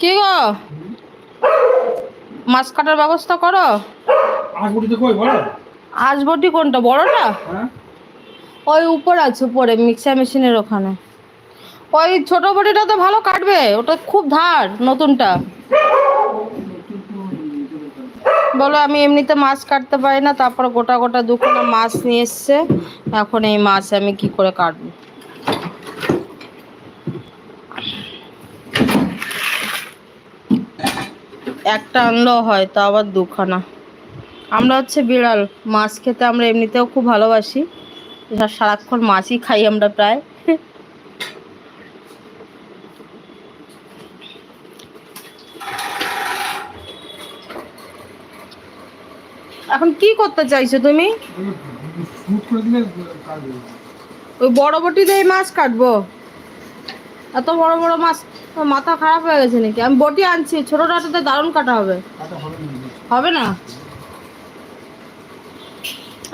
কি গো? মাছ কাটার ব্যবস্থা করো। আজবটি কোনটা বড়টা? হ্যাঁ। ওই উপর আছে উপরে মিক্সার মেশিনের ওখানে। ওই ছোট বটিটা তো ভালো কাটবে ওটা খুব ধার নতুনটা। বলো আমি এমনিতে মাছ কাটতে পারি না তারপর গোটা গোটা দুখানা মাছ নিয়ে এসছে। এখন এই মাছ আমি কি করে কাটবো? একটা আনলেও হয় তা আবার দুখানা। আমরা হচ্ছে বিড়াল, মাছ খেতে আমরা এমনিতেও খুব ভালোবাসি। সারাক্ষণ মাছই খাই আমরা প্রায়। এখন কি করতে চাইছো তুমি? ওই বড় বটি দিয়ে মাছ কাটবো। এত বড় বড় মাছ মাথা খারাপ হয়ে গেছে নাকি? আমি বটি আনছি ছোটটাতে দারুণ কাটা হবে। হবে না?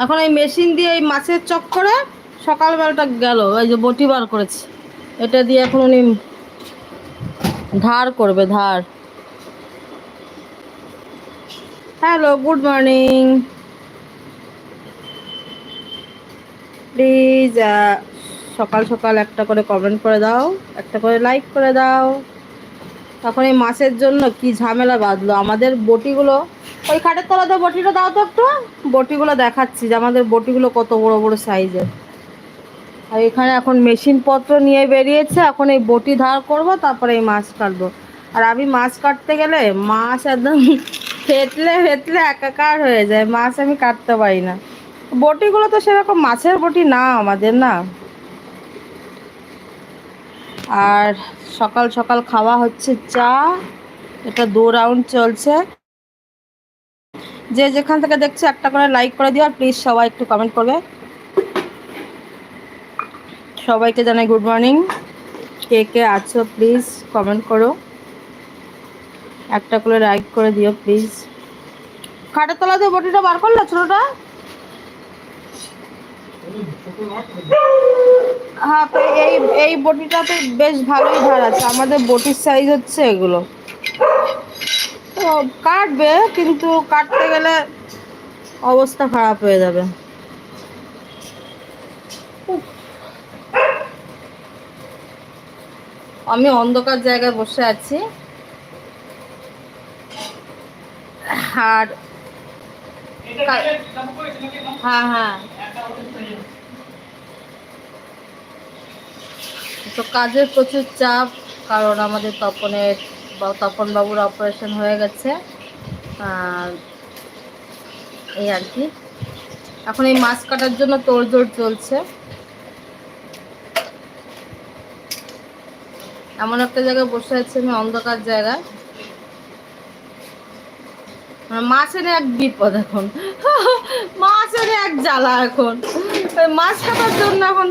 এখন এই মেশিন দিয়ে এই মাছের চক করে সকালবেলাটা গেল, এই যে বটি বার করেছে। এটা দিয়ে এখন উনি ধার করবে, ধার। Hello, good morning. প্লিজ সকাল সকাল একটা করে কমেন্ট করে দাও, একটা করে লাইক করে দাও। তখন এই মাছের জন্য কি ঝামেলা বাঁধলো? আমাদের বটিগুলো, ওই খাটের তলাতে বটিটা দাও তো একটু। বটিগুলো দেখাচ্ছি যে আমাদের বটিগুলো কত বড় বড় সাইজের আর এখানে এখন মেশিন পত্র নিয়ে বেরিয়েছে, এখন এই বটি ধার করব, তারপরে এই মাছ কাটবো। আর আমি মাছ কাটতে গেলে মাছ একদম ফেটলে ফেটলে একাকার হয়ে যায়, মাছ আমি কাটতে পারি না। বটিগুলো তো সেরকম মাছের বটি না আমাদের না। আর সকাল সকাল খাওয়া হচ্ছে চা। এটা দু রাউন্ড চলছে। যে যেখান থেকে দেখছে একটা করে লাইক করে দিও আর প্লিজ সবাই একটু কমেন্ট করবে। সবাইকে জানাই গুড মর্নিং কে কে আছো প্লিজ কমেন্ট করো। একটা করে লাইক করে দিও প্লিজ খাটের তলাতে বটিটা বার করল ছোটটা? হ্যাঁ তো এই এই বটিটাতে বেশ ভালোই ধার আছে। আমাদের বটির সাইজ হচ্ছে এগুলো। তো কাটবে কিন্তু কাটতে গেলে অবস্থা খারাপ হয়ে যাবে। আমি অন্ধকার জায়গায় বসে আছি। আর হ্যাঁ হ্যাঁ। তো কাজের প্রচুর চাপ, কারণ আমাদের তপনের তপন বাবুর অপারেশন হয়ে গেছে। এই আর কি। এখন এই মাছ কাটার জন্য তোড়জোড় চলছে। এমন একটা জায়গায় বসে আছি আমি, অন্ধকার জায়গায়। মানে মাছের এক বিপদ এখন। মাছ মাছের এক জ্বালা এখন। মাছ কাটার জন্য এখন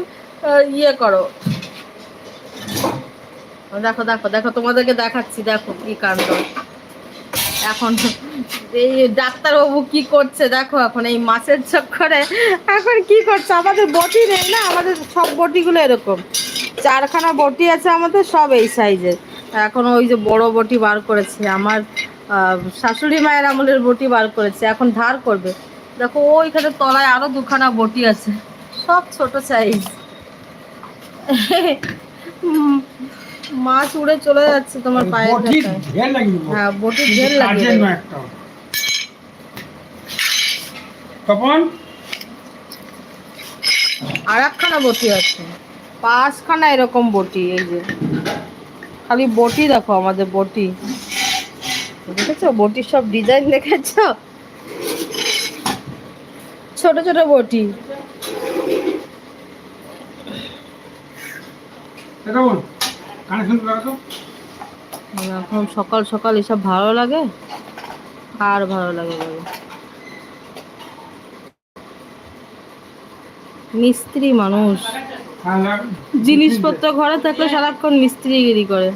ইয়ে করো। দেখো দেখো দেখো, তোমাদেরকে দেখাচ্ছি, দেখো কি কাণ্ড। এখন এই ডাক্তারবাবু কি করছে, দেখো, এখন এই মাছের চক্করে এখন কি করছে? আমাদের বটি নেই না? আমাদের সব বটিগুলো এরকম। চারখানা বটি আছে আমাদের, সব এই সাইজের। এখন ওই যে বড় বটি বার করেছে, আমার শাশুড়ি মায়ের আমলের বটি বার করেছে, এখন ধার করবে। দেখো, ওইখানে তলায় আরও দুখানা বটি আছে, সব ছোট সাইজ মাছ উড়ে চলে যাচ্ছে তোমার দেবো। হ্যাঁ ঢের কাজের লাগিয়ে তপন? আর একখানা বটি আছে। পাঁচখানা এরকম বটি এই যে। খালি বটি দেখো আমাদের বটি। দেখেছ? বটির সব ডিজাইন দেখেছ? ছোট ছোট বটি। এটা এখন সকাল সকাল এসব ভালো লাগে? আর ভালো লাগে মিস্ত্রি মানুষ। হ্যাঁ জিনিসপত্র ঘরে থাকলে সারাক্ষণ মিস্ত্রি মিস্ত্রিগিরি করে।